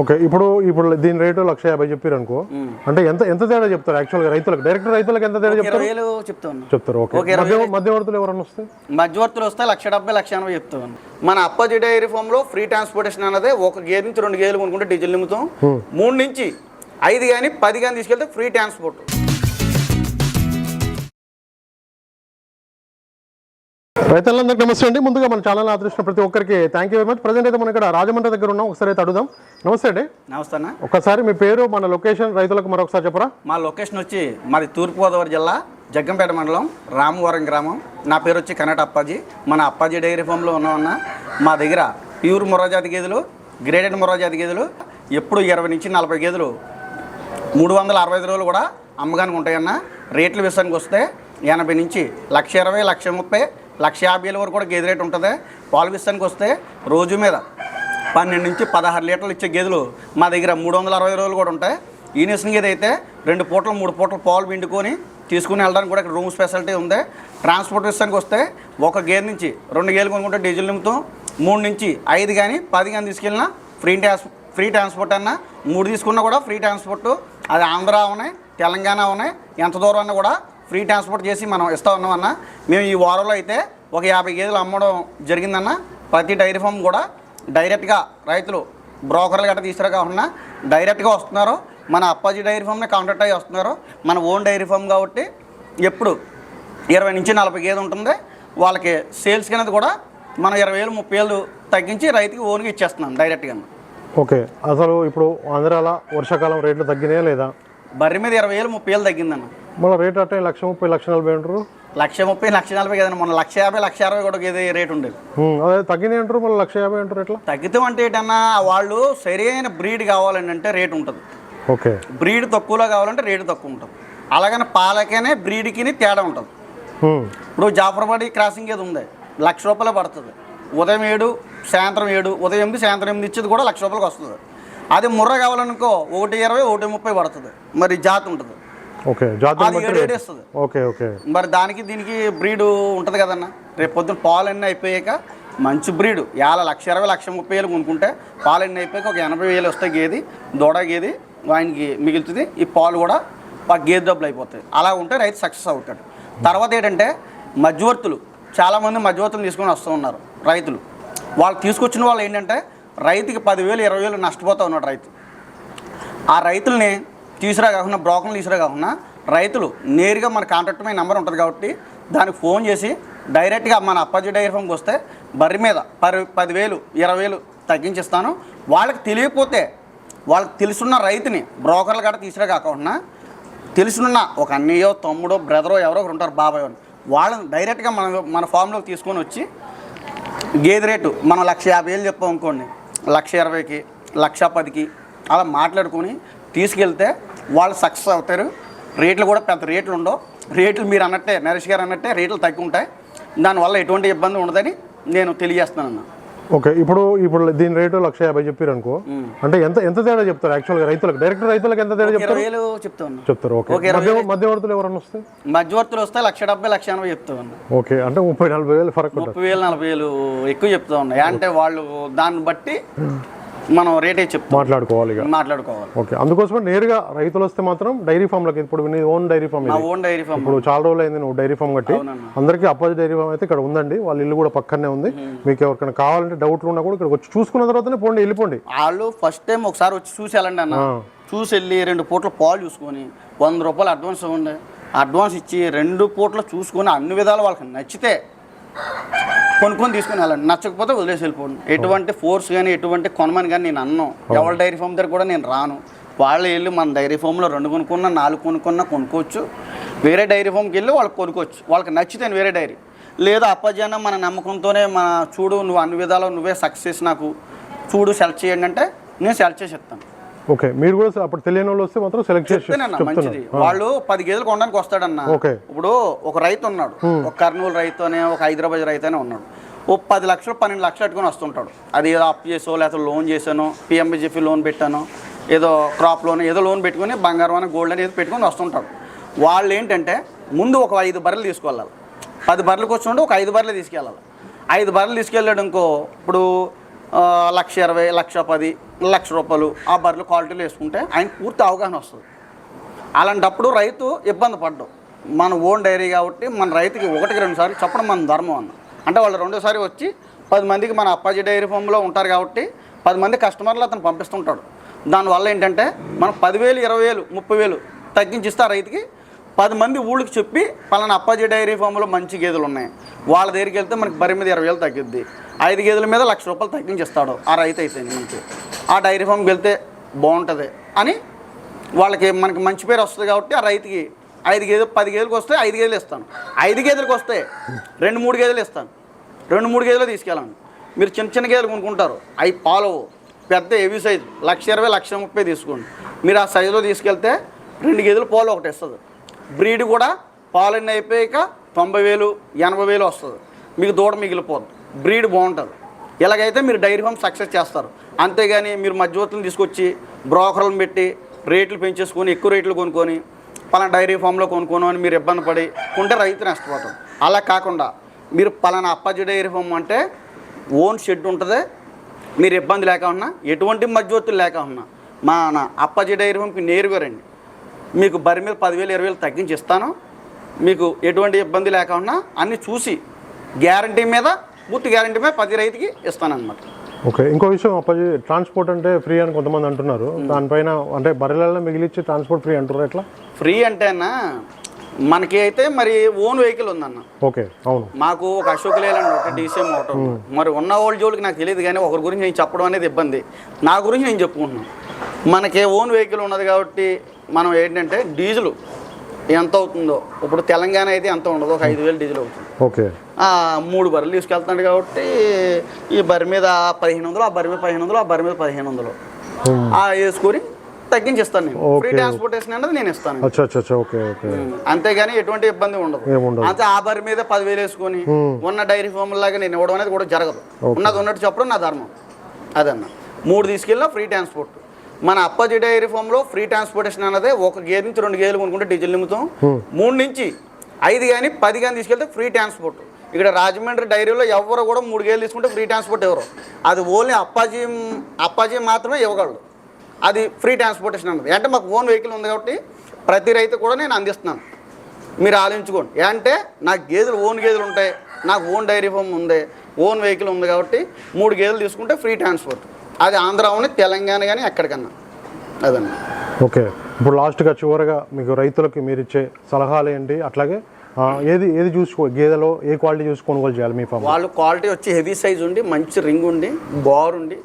Okay ఇప్పుడు ఇప్పుడు దీని రేటు లక్ష యాభై చెప్పారు అనుకో అంటే ఎంత ఎంత తేడా చెప్తారు యాక్చువల్గా రైతులకు? డైరెక్ట్ రైతులకు ఎంత తేడా చెప్తారు? చెప్తాను. చెప్తారు ఓకే. మధ్యవర్తులు ఎవరన్నా వస్తే? మధ్యవర్తులు వస్తే లక్ష డెబ్బై లక్ష ఎనభై చెప్తాను. మన అప్పాజీ డైరీ ఫామ్లో ఫ్రీ ట్రాన్స్పోర్టేషన్ అన్నదే ఒక గేర్ నుంచి రెండు గేర్లు కొనుక్కుంటే డీజిల్ నిమితం మూడు నుంచి ఐదు కానీ పది కానీ తీసుకెళ్తే ఫ్రీ ట్రాన్స్పోర్ట్. రైతులందరికీ నమస్తే అండి. ముందుగా మన ఛానల్ ఆదరిస్తున్న ప్రతి ఒక్కరికి thank you very much present అయితే మనం ఇక్కడ రాజమండ్రి దగ్గర ఉన్నాం. ఒకసారి అయితే అడుగుదాం. నమస్తే అండి. నమస్తే అన్న. ఒక్కసారి మీ పేరు మన లొకేషన్ రైతులకు మరొకసారి చెప్పరా? మా లొకేషన్ వచ్చి మాది తూర్పుగోదావరి జిల్లా జగ్గంపేట మండలం రామవరం గ్రామం. నా పేరు వచ్చి కన్నట అప్పాజీ. మన అప్పాజీ డైరీ ఫామ్లో ఉన్నామన్న మా దగ్గర ప్యూర్ మొర్రాజాతి గేదెలు గ్రేడెడ్ మొర్రాజాతి గేదెలు ఎప్పుడు ఇరవై నుంచి నలభై గేదెలు మూడు వందల అరవై ఐదు రోజులు కూడా అమ్మగానికి ఉంటాయన్న. రేట్ల విషయానికి వస్తే ఎనభై నుంచి లక్ష ఇరవై లక్ష ముప్పై లక్ష యాభై వేల వరకు కూడా గేదె రేటు ఉంటుంది. పాల విషయానికి వస్తే రోజు మీద పన్నెండు నుంచి పదహారు లీటర్లు ఇచ్చే గేదెలు మా దగ్గర మూడు వందల అరవై రోజులు కూడా ఉంటాయి. ఈ నిసిన గేదె అయితే రెండు పూటలు మూడు పూటలు పాలు పిండుకొని తీసుకుని వెళ్ళడానికి కూడా ఇక్కడ రూమ్ స్పెషాలిటీ ఉంది. ట్రాన్స్పోర్ట్ విషయానికి వస్తే ఒక గేదె నుంచి రెండు గేలు కొనుక్కుంటే డీజిల్ నిమిత్తం మూడు నుంచి ఐదు కానీ పది కానీ తీసుకెళ్ళినా ఫ్రీ ట్రాన్స్ ఫ్రీ ట్రాన్స్పోర్ట్ అన్నా మూడు తీసుకున్నా కూడా ఫ్రీ ట్రాన్స్పోర్ట్. అది ఆంధ్ర ఉన్నాయి తెలంగాణ ఉన్నాయి ఎంత దూరం అన్నా కూడా ఫ్రీ ట్రాన్స్పోర్ట్ చేసి మనం ఇస్తా ఉన్నామన్న మేము ఈ వారంలో అయితే ఒక యాభై గేదెలు అమ్మడం జరిగిందన్న. ప్రతి డైరీ ఫామ్ కూడా డైరెక్ట్గా రైతులు బ్రోకర్లు గట్రా తీసుకురా కాకుండా డైరెక్ట్గా వస్తున్నారు. మన అప్పాజీ డైరీ ఫామ్ని కాంటాక్ట్ అయ్యి వస్తున్నారు. మన ఓన్ డైరీ ఫామ్ కాబట్టి ఎప్పుడు ఇరవై నుంచి నలభై గేదె ఉంటుంది. వాళ్ళకి సేల్స్ అనేది కూడా మనం ఇరవై వేలు ముప్పై వేలు తగ్గించి రైతుకి ఓన్గా ఇచ్చేస్తున్నాం డైరెక్ట్గా. ఓకే. అసలు ఇప్పుడు ఆంధ్రాల వర్షాకాలం రేట్లు తగ్గినాయా లేదా? బర్రె మీద ఇరవై వేలు ముప్పై వేలు తగ్గిందన్న. మళ్ళీ రేట్ అట్టే లక్ష ముప్పై లక్ష నలభై అంటారు? లక్ష ముప్పై లక్ష నలభై కదండి. మొన్న లక్ష యాభై లక్ష అరవై కూడా గేదె రేట్ ఉండేది. అదే తగ్గినాయి అంటారు మళ్ళీ లక్ష యాభై అంటారు ఎట్లా? తగ్గితం అంటే ఏంటన్నా వాళ్ళు సరైన బ్రీడ్ కావాలని అంటే రేట్ ఉంటుంది. ఓకే. బ్రీడ్ తక్కువలో కావాలంటే రేటు తక్కువ ఉంటుంది. అలాగని పాలకనే బ్రీడ్కి తేడా ఉంటుంది. ఇప్పుడు జాఫర్బాడి క్రాసింగ్ ఏది ఉంది? లక్ష రూపాయలు పడుతుంది. ఉదయం ఏడు సాయంత్రం ఏడు ఉదయం ఎనిమిది సాయంత్రం ఎనిమిది ఇచ్చేది కూడా లక్ష రూపాయలకి వస్తుంది. అది ముర్ర కావాలనుకో ఒకటి ఇరవై ఒకటి ముప్పై పడుతుంది. మరి జాతి ఉంటుంది. ఓకే అది ఇస్తుంది ఓకే ఓకే. మరి దానికి దీనికి బ్రీడ్ ఉంటుంది కదన్న? రేపు పొద్దున్న పాలు అన్నీ అయిపోయాక మంచి బ్రీడ్. యాల లక్ష ఇరవై లక్ష ముప్పై వేలు కొనుక్కుంటే పాలు అన్నీ అయిపోయాక ఒక ఎనభై వేలు వస్తాయి గేది దూడ గేది ఆయనకి మిగులుతుంది. ఈ పాలు కూడా గేదె డబ్బులు అయిపోతాయి. అలా ఉంటే రైతు సక్సెస్ అవుతాడు. తర్వాత ఏంటంటే మధ్యవర్తులు చాలామంది మధ్యవర్తులు తీసుకొని వస్తూ ఉన్నారు రైతులు. వాళ్ళు తీసుకొచ్చిన వాళ్ళు ఏంటంటే రైతుకి పదివేలు ఇరవై వేలు నష్టపోతూ ఉన్నాడు రైతు. ఆ రైతుల్ని తీసురా కాకుండా బ్రోకర్లు తీసురా కాకుండా రైతులు నేరుగా మన కాంటాక్ట్ మీద నెంబర్ ఉంటుంది కాబట్టి దానికి ఫోన్ చేసి డైరెక్ట్గా మన అప్పాజీ డైరీ ఫామ్కి వస్తే బర్రె మీద పది పదివేలు ఇరవై వేలు తగ్గించిస్తాను. వాళ్ళకి తెలియకపోతే వాళ్ళకి తెలుసున్న రైతుని బ్రోకర్లు కాడ తీసురా కాకుండా తెలుసున్న ఒక అన్నయ్యో తమ్ముడో బ్రదరో ఎవరో ఒకరు ఉంటారు బాబాయ్ అని. వాళ్ళని డైరెక్ట్గా మన మన ఫామ్లోకి తీసుకొని వచ్చి గేదె రేటు మనం లక్ష యాభై వేలు చెప్పాం అనుకోండి లక్ష ఇరవైకి లక్ష పదికి అలా మాట్లాడుకొని తీసుకెళ్తే వాళ్ళు సక్సెస్ అవుతారు. రేట్లు కూడా పెద్ద రేట్లు ఉండవు. రేట్లు మీరు అన్నట్టే నరేష్ గారు అన్నట్టే రేట్లు తగ్గి ఉంటాయి. దానివల్ల ఎటువంటి ఇబ్బంది ఉండదని నేను తెలియజేస్తున్నాను ఓకే ఇప్పుడు ఇప్పుడు దీని రేటు లక్ష యాభై చెప్పారు అనుకో అంటే ఎంత ఎంత తేడా చెప్తారు? యాక్చువల్గా రైతులకు డైరెక్ట్ రైతులకు ఎంత తేడా చెప్తారు ఇరవై వేలు చెప్తా ఉన్నా చెప్తారు ఓకే. మధ్యవర్తులు ఎవరన్నా వస్తే? మధ్యవర్తులు వస్తే లక్ష డెబ్బై లక్ష ఎనభై చెప్తా ఉన్నా ఓకే అంటే ముప్పై నలభై వేలు ఫరక్ ముప్పై వేలు నలభై వేలు ఎక్కువ చెప్తా ఉన్నాయి అంటే వాళ్ళు దాన్ని బట్టి మనం రేటే చెప్తాం. మాట్లాడుకోవాలి మాట్లాడుకోవాలి. ఓకే. అందుకోసమే నేరుగా రైతులు వస్తే మాత్రం డైరీ ఫామ్లకి ఇప్పుడు నీ own dairy farm own dairy farm ఇప్పుడు చాలా రోజులు అయింది నువ్వు డైరీ ఫామ్ కట్టి. అందరికీ అప్పాజీ డైరీ ఫామ్ అయితే ఇక్కడ ఉందండి. వాళ్ళ ఇల్లు కూడా పక్కనే ఉంది. మీకు ఎవరికైనా కావాలంటే డౌట్లు ఉన్నా కూడా ఇక్కడ వచ్చి చూసుకున్న తర్వాతనే పోండి వెళ్ళిపోండి. వాళ్ళు ఫస్ట్ టైం ఒకసారి వచ్చి చూసి వెళ్ళండి అన్న. చూసి వెళ్ళి రెండు పూట్ల పాలు చూసుకొని వంద రూపాయలు అడ్వాన్స్ ఇవ్వండి అడ్వాన్స్ ఇచ్చి రెండు పూట్ల చూసుకొని అన్ని విధాలు వాళ్ళకి నచ్చితే కొనుక్కొని తీసుకుని వెళ్ళండి. నచ్చకపోతే వదిలేసి వెళ్ళిపోండి. ఎటువంటి ఫోర్స్ కానీ ఎటువంటి కొనమని కానీ నేను అన్నాను ఎవరి డైరీ ఫామ్ దగ్గర కూడా నేను రాను. వాళ్ళు వెళ్ళి మన డైరీ ఫామ్లో రెండు కొనుక్కున్నా నాలుగు కొనుక్కున్నా కొనుక్కోవచ్చు. వేరే డైరీ ఫామ్కి వెళ్ళి వాళ్ళకి కొనుక్కోవచ్చు. వాళ్ళకి నచ్చితే వేరే డైరీ. లేదా అప్పజన మన నమ్మకంతోనే మన చూడు నువ్వు అన్ని విధాలు నువ్వే సక్సెస్ నాకు. చూడు సెలెక్ట్ చేయండి అంటే నేను సెలెక్ట్ చేసి చెప్తాను. ఓకే మీరు కూడా అప్పుడు తెలియని వాళ్ళు వస్తే మాత్రం సెలెక్ట్ చేసి మంచిది. వాళ్ళు పది గేదెలు కొనడానికి వస్తాడన్న. ఓకే. ఇప్పుడు ఒక రైతు ఉన్నాడు ఒక కర్నూలు రైతు అనే ఒక హైదరాబాద్ రైతు అనే ఉన్నాడు. ఓ పది లక్షలు పన్నెండు లక్షలు పెట్టుకొని వస్తుంటాడు. అది ఏదో అప్ చేసో లేకపోతే లోన్ చేశానో పిఎంబిజిపి లోన్ పెట్టానో ఏదో క్రాప్ లోన్ ఏదో లోన్ పెట్టుకొని బంగారం అని గోల్డ్ అని ఏదో పెట్టుకొని వస్తుంటాడు. వాళ్ళు ఏంటంటే ముందు ఒక ఐదు బర్రెలు తీసుకెళ్ళాలి పది బర్రెలకు వచ్చినప్పుడు ఒక ఐదు బర్రెలు తీసుకెళ్ళాలి. ఐదు బర్రెలు తీసుకెళ్ళాడు ఇంకో ఇప్పుడు లక్ష ఇరవై లక్ష పది లక్ష రూపాయలు ఆ బర్రెలు క్వాలిటీలు వేసుకుంటే ఆయన పూర్తి అవగాహన వస్తుంది. అలాంటప్పుడు రైతు ఇబ్బంది పడ్డం. మన ఓన్ డైరీ కాబట్టి మన రైతుకి ఒకటికి రెండు సార్లు చెప్పడం మన ధర్మం అన్న. అంటే వాళ్ళు రెండోసారి వచ్చి పది మందికి మన అప్పాజీ డైరీ ఫామ్లో ఉంటారు కాబట్టి పది మంది కస్టమర్లు అతను పంపిస్తుంటాడు. దానివల్ల ఏంటంటే మనం పదివేలు ఇరవై వేలు ముప్పై వేలు తగ్గించిస్తే ఆ రైతుకి పది మంది ఊళ్ళకి చెప్పి పలానా అప్పాజీ డైరీ ఫామ్లో మంచి గేదెలు ఉన్నాయి. వాళ్ళ దగ్గరికి వెళ్తే మనకి బరి మీద ఇరవై వేలు తగ్గిద్ది. ఐదు గేదెల మీద లక్ష రూపాయలు తగ్గించేస్తాడు ఆ రైతు అయితే మనకి. ఆ డైరీ ఫామ్కి వెళ్తే బాగుంటుంది అని వాళ్ళకి మనకి మంచి పేరు వస్తుంది కాబట్టి ఆ రైతుకి ఐదు గేదెలు పది గేదెలకు వస్తే ఐదు గేదెలు ఇస్తాను. ఐదు గేదెలకు వస్తే రెండు మూడు గేదెలు ఇస్తాను. రెండు మూడు గేదెలు తీసుకెళ్ళాను. మీరు చిన్న చిన్న గేదెలు కొనుక్కుంటారు. అవి పాలు పెద్ద హెవీ సైజు. లక్ష ఇరవై లక్ష ముప్పై తీసుకోండి. మీరు ఆ సైజులో తీసుకెళ్తే రెండు గేదెలు పాలు ఒకటి ఇస్తుంది. బ్రీడ్ కూడా పాలన్నీ అయిపోయాక తొంభై వేలు ఎనభై వేలు వస్తుంది. మీకు దూడ మిగిలిపోద్ది. బ్రీడ్ బాగుంటుంది. ఇలాగైతే మీరు డైరీ ఫామ్ సక్సెస్ చేస్తారు. అంతేగాని మీరు మధ్యవర్తులను తీసుకొచ్చి బ్రోకర్లను పెట్టి రేట్లు పెంచేసుకొని ఎక్కువ రేట్లు కొనుక్కొని పలానా డైరీ ఫామ్లో కొనుక్కోను అని మీరు ఇబ్బంది పడి ఉంటే రైతు నష్టపోతాం అలా కాకుండా మీరు పలానా అప్పాజీ డైరీ ఫామ్ అంటే ఓన్ షెడ్ ఉంటుంది. మీరు ఇబ్బంది లేక ఉన్నా ఎటువంటి మధ్యవర్తులు లేక ఉన్నా మా అప్పజీ అప్పాజీ డైరీ ఫామ్కి నేరుగా రండి. మీకు బరి మీద పదివేలు ఇరవై వేలు తగ్గించి ఇస్తాను. మీకు ఎటువంటి ఇబ్బంది లేకుండా అన్నీ చూసి గ్యారంటీ మీద పూర్తి గ్యారంటీ మీద ప్రతి రైతుకి ఇస్తానన్నమాట. ఓకే ఇంకో విషయం అప్పాజీ ట్రాన్స్పోర్ట్ అంటే ఫ్రీ అని కొంతమంది అంటున్నారు. దానిపైన అంటే బర్రెలలో మిగిలిచ్చి ట్రాన్స్పోర్ట్ ఫ్రీ అంటారు ఎట్లా? ఫ్రీ అంటేనా మనకి అయితే మరి ఓన్ వెహికల్ ఉందన్న. ఓకే అవును. మాకు ఒక అశోక్ లేలండి ఒక డీసీఎం ఒకటి. మరి ఉన్న వాళ్ళ జోలికి నాకు తెలియదు కానీ ఒకరి గురించి నేను చెప్పడం అనేది ఇబ్బంది. నా గురించి నేను చెప్పుకుంటున్నాను మనకి ఓన్ వెహికల్ ఉన్నది కాబట్టి మనం ఏంటంటే డీజిల్ ఎంత అవుతుందో. ఇప్పుడు తెలంగాణ అయితే ఎంత ఉండదు ఒక ఐదు వేలు డీజిల్ అవుతుంది. ఓకే. ఆ, మూడు బర్రెలు తీసుకెళ్తున్నాడు కాబట్టి ఈ బర్రె మీద పదిహేను వందలు ఆ బర్రె మీద పదిహేను వందలు ఆ బర్రె మీద పదిహేను వందలు. Hmm. ఆ వేసుకొని తగ్గించిస్తాను నేను. ఫ్రీ. ట్రాన్స్పోర్టేషన్ అనేది నేను ఇస్తాను. ఓకే అంతేగాని ఎటువంటి ఇబ్బంది ఉండదు. అంతే ఆ బరి మీద పదివేలు వేసుకొని ఉన్న డైరీ ఫామ్ లాగా నేను ఇవ్వడం అనేది కూడా జరగదు. ఉన్నది ఉన్నట్టు చెప్పడం నా ధర్మం. అదన్న. మూడు తీసుకెళ్ళినా ఫ్రీ ట్రాన్స్పోర్ట్. మన అప్పాజీ డైరీ ఫామ్లో ఫ్రీ ట్రాన్స్పోర్టేషన్ అన్నదే ఒక గేదె నుంచి రెండు గేదెలు కొనుక్కుంటే డీజిల్ నిమితం మూడు నుంచి ఐదు కానీ పది కానీ తీసుకెళ్తే ఫ్రీ ట్రాన్స్పోర్ట్. ఇక్కడ రాజమండ్రి డైరీలో ఎవరు కూడా మూడు గేదెలు తీసుకుంటే ఫ్రీ ట్రాన్స్పోర్ట్ ఎవరు? అది ఓన్లీ అప్పాజీ అప్పాజీ మాత్రమే ఇవ్వగలడు అది ఫ్రీ ట్రాన్స్పోర్టేషన్ అన్నది. అంటే మాకు ఓన్ వెహికల్ ఉంది కాబట్టి ప్రతి రైతు కూడా నేను అందిస్తున్నాను. మీరు ఆలోచించుకోండి. అంటే నాకు గేదెలు ఓన్ గేదెలు ఉంటాయి. నాకు ఓన్ డైరీ ఫామ్ ఉంది. ఓన్ వెహికల్ ఉంది కాబట్టి మూడు గేదెలు తీసుకుంటే ఫ్రీ ట్రాన్స్పోర్ట్. అది ఆంధ్ర అవుని తెలంగాణ కానీ ఎక్కడికన్నా. అదన్నా. ఓకే. ఇప్పుడు లాస్ట్గా చివరగా మీకు రైతులకి మీరు ఇచ్చే సలహాలు ఏంటి? అట్లాగే ఏది ఏది చూసుకో గేదెలో ఏ క్వాలిటీ చూసి కొనుగోలు చేయాలి మీ ఫామ్ వాళ్ళు క్వాలిటీ వచ్చి హెవీ సైజ్ ఉండి మంచి రింగ్ ఉండి బార్ ఉండి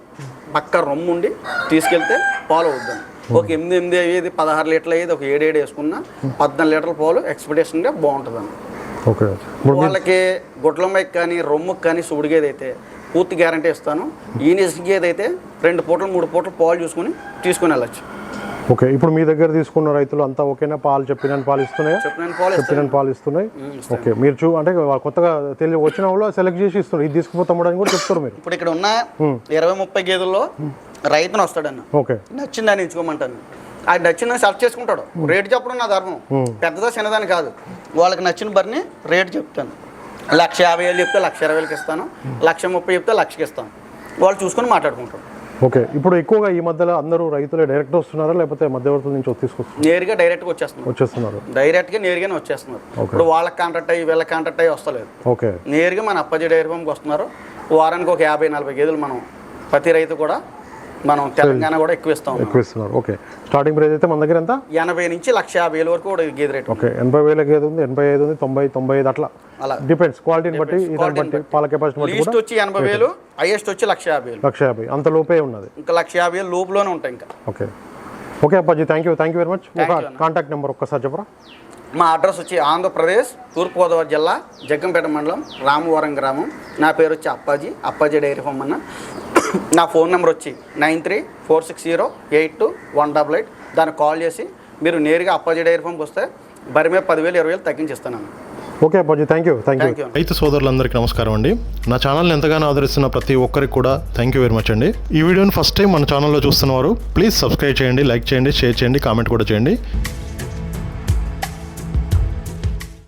పక్క రొమ్ము ఉండి తీసుకెళ్తే పాలు అవుద్దాం ఒక ఎనిమిది ఎనిమిది అయ్యేది పదహారు లీటర్లు అయ్యేది ఒక ఏడు ఏడు వేసుకున్నా పద్నాలుగు లీటర్ల పాలు ఎక్స్పెక్టేషన్గా బాగుంటుందండి ఓకే. వాళ్ళకి గుడ్లమ్మకి కానీ రొమ్ముకి కానీ సుడిగేది అయితే పూర్తి గ్యారంటీ ఇస్తాను. ఈ గేదె అయితే రెండు పూటలు మూడు పూటలు పాలు చూసుకొని తీసుకుని వెళ్ళచ్చు. ఓకే ఇప్పుడు మీ దగ్గర తీసుకున్న రైతులు అంతా ఓకేనా? పాలు చెప్పిన పాలు ఇస్తున్నాయా? చెప్పిన పాలు ఇస్తున్నాయి? ఓకే మీరు చూ అంటే కొత్తగా తెలియ వచ్చిన వాళ్ళు సెలెక్ట్ చేసి ఇస్తున్నారు. ఇది తీసుకుపోతాము అని కూడా చెప్తారు మీరు. ఇప్పుడు ఇక్కడ ఉన్న ఇరవై ముప్పై గేదెల్లో రైతును వస్తాడన్న. ఓకే. నచ్చిందని ఎంచుకోమంటాను. అది నచ్చిందని సెలెక్ట్ చేసుకుంటాడు. రేటు చెప్పడం నా ధర్మం. పెద్దదా చిన్నదని కాదు. వాళ్ళకి నచ్చిన బరిని రేటు చెప్తాను. లక్ష యాభై వేలు చెప్తే లక్ష ఇరవై వేలకి ఇస్తాను. లక్ష ముప్పై చెప్తే లక్షకి ఇస్తాను. వాళ్ళు చూసుకొని మాట్లాడుకుంటారు. ఓకే ఇప్పుడు ఎక్కువగా ఈ మధ్యలో అందరూ రైతులే డైరెక్ట్ వస్తున్నారా? లేకపోతే మధ్యవర్తుల నుంచి తీసుకొస్తున్నారు? నేరుగా డైరెక్ట్గా వచ్చేస్తున్నారు. వచ్చేస్తున్నారు. డైరెక్ట్గా నేరుగానే వచ్చేస్తున్నారు. ఇప్పుడు వాళ్ళకి కాంట్రాక్ట్ అయ్యి వీళ్ళకి కాంట్రాక్ట్ అయ్యి వస్తలేదు. ఓకే. నేరుగా మన అప్పాజీ డైరీ ఫామ్కి వస్తున్నారు. వారానికి ఒక యాభై నలభై గేదెలు మనం ప్రతి రైతు కూడా మనం తెలంగాణ కూడా ఎక్కువ ఇస్తాం ఎక్కువ ఇస్తున్నారు ఓకే స్టార్టింగ్ ప్రైస్ అయితే మన దగ్గర ఎంత? ఎనభై నుంచి లక్ష యాభై వేల వరకు కూడా గేదె రేటు. ఓకే ఎనభై వేలకి ఏది ఉంది ఎనభై ఐదు ఉంది తొంభై తొంభై ఐదు అట్లా. అలా. డిపెండ్స్ క్వాలిటీని బట్టి బట్టి పాల కెపాసిటీ బట్టి లీస్ట్ వచ్చి ఎనభై వేలు హైయెస్ట్ వచ్చి లక్ష యాభై వేలు. లక్ష యాభై. అంత లోపే ఉన్నది. ఇంకా లక్ష యాభై వేలు లోపులోనే ఉంటాయి ఇంకా. Okay okay Appaji thank you thank you very much contact number ఒక్కసారి చెప్పరా? మా అడ్రస్ వచ్చి ఆంధ్రప్రదేశ్ తూర్పుగోదావరి జిల్లా జగ్గంపేట మండలం రామవరం గ్రామం. నా పేరు వచ్చి అప్పాజీ అప్పాజీ డైరీ ఫామ్ అన్న. నా ఫోన్ నెంబర్ వచ్చి nine three four six zero eight two one double eight. దానికి కాల్ చేసి మీరు నేరుగా అప్పాజీ డైరీ ఫామ్కి వస్తే బరి మీద పదివేలు ఇరవై వేలు తగ్గించిస్తాను okay Appaji thank you thank you thank you రైతు సోదరులందరికీ నమస్కారం అండి. నా ఛానల్ని ఎంతగానో ఆదరిస్తున్న ప్రతి ఒక్కరికి కూడా థ్యాంక్ యూ వెరీ మచ్ అండి. ఈ వీడియోని ఫస్ట్ టైం మన ఛానల్లో చూస్తున్నవారు ప్లీజ్ సబ్స్క్రైబ్ చేయండి లైక్ చేయండి షేర్ చేయండి కామెంట్ కూడా చేయండి.